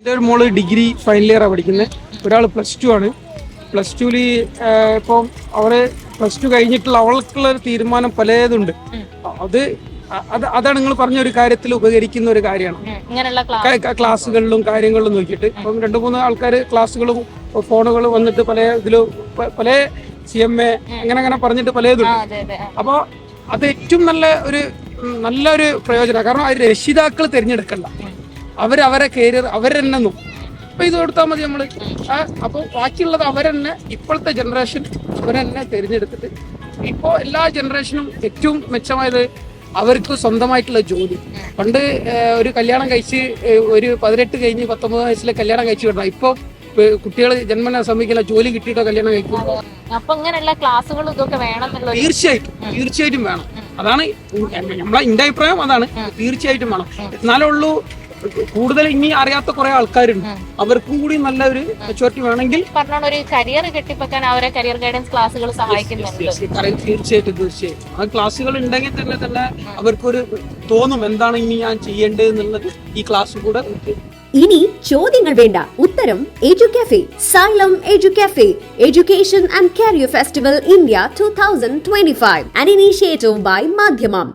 എന്റെ ഒരു മോൾ degree final ഇയറാണ് പഠിക്കുന്നത് ഒരാൾ പ്ലസ് ടു ആണ്. പ്ലസ് ടുവിൽ ഇപ്പം അവർ പ്ലസ് ടു കഴിഞ്ഞിട്ടുള്ള അവൾക്കുള്ള ഒരു തീരുമാനം പലതുണ്ട്. അത് അത് അതാണ് നിങ്ങൾ പറഞ്ഞ ഒരു കാര്യത്തിൽ ഉപകരിക്കുന്ന ഒരു കാര്യമാണ്. ക്ലാസ്സുകളിലും കാര്യങ്ങളിലും നോക്കിയിട്ട് ഇപ്പം രണ്ടു മൂന്ന് ആൾക്കാർ ക്ലാസ്സുകളും ഫോണുകൾ വന്നിട്ട് പല ഇതിലും പല സി എം എ അങ്ങനെ അങ്ങനെ പറഞ്ഞിട്ട് പലതുണ്ട്. അപ്പോൾ അത് ഏറ്റവും നല്ല ഒരു നല്ലൊരു പ്രയോജനമാണ് കാരണം അത് രക്ഷിതാക്കൾ തിരഞ്ഞെടുക്കണ്ട. അവരവരെ കരിയർ അവരെന്നെ നോക്കും. അപ്പൊ ഇത് കൊടുത്താൽ മതി നമ്മൾ. ആ, അപ്പൊ ബാക്കിയുള്ളത് അവരെന്നെ ഇപ്പോഴത്തെ ജനറേഷൻ അവരെന്നെ തിരഞ്ഞെടുത്തിട്ട് ഇപ്പോൾ എല്ലാ ജനറേഷനും ഏറ്റവും മെച്ചമായത് അവർക്ക് സ്വന്തമായിട്ടുള്ള ജോലി. പണ്ട് ഒരു കല്യാണം കഴിച്ച് ഒരു പതിനെട്ട് കഴിഞ്ഞ് പത്തൊമ്പത് വയസ്സിലെ കല്യാണം കഴിച്ച് വിടണം. ഇപ്പോൾ കുട്ടികൾ ജന്മന സമ്മതിക്കില്ല ജോലി കിട്ടിയിട്ടോ കല്യാണം കഴിക്കും അപ്പൊ ഇങ്ങനെയുള്ള ക്ലാസ്സുകളും ഇതൊക്കെ വേണം തീർച്ചയായിട്ടും തീർച്ചയായിട്ടും വേണം. അതാണ് നമ്മളെ എന്റെ അഭിപ്രായം അതാണ്. തീർച്ചയായിട്ടും വേണം. എന്നാലേ ഉള്ളൂ കൂടുതൽ ഇനി അറിയാത്ത കുറെ ആൾക്കാരുണ്ട്. അവർക്കും കൂടി നല്ല ഒരു മെച്ചോറിറ്റി വേണമെങ്കിൽ പറഞ്ഞോണ്ട് ഒരു കരിയർ കെട്ടിപ്പക്കാൻ അവരെ കരിയർ ഗൈഡൻസ് ക്ലാസ്സുകൾ സഹായിക്കുന്നുണ്ട്. തീർച്ചയായിട്ടും തീർച്ചയായിട്ടും. ആ ക്ലാസ്സുകൾ ഉണ്ടെങ്കിൽ തന്നെ തന്നെ അവർക്കൊരു തോന്നും എന്താണ് ഇനി ഞാൻ ചെയ്യേണ്ടത് എന്നുള്ളത് ഈ ക്ലാസ് കൂടെ ഇനി ചോദ്യങ്ങൾ വേണ്ട. ഉത്തരം Edu Cafe Xylem Edu Cafe education and career festival India two thousand twenty five an initiative by Madhyamam.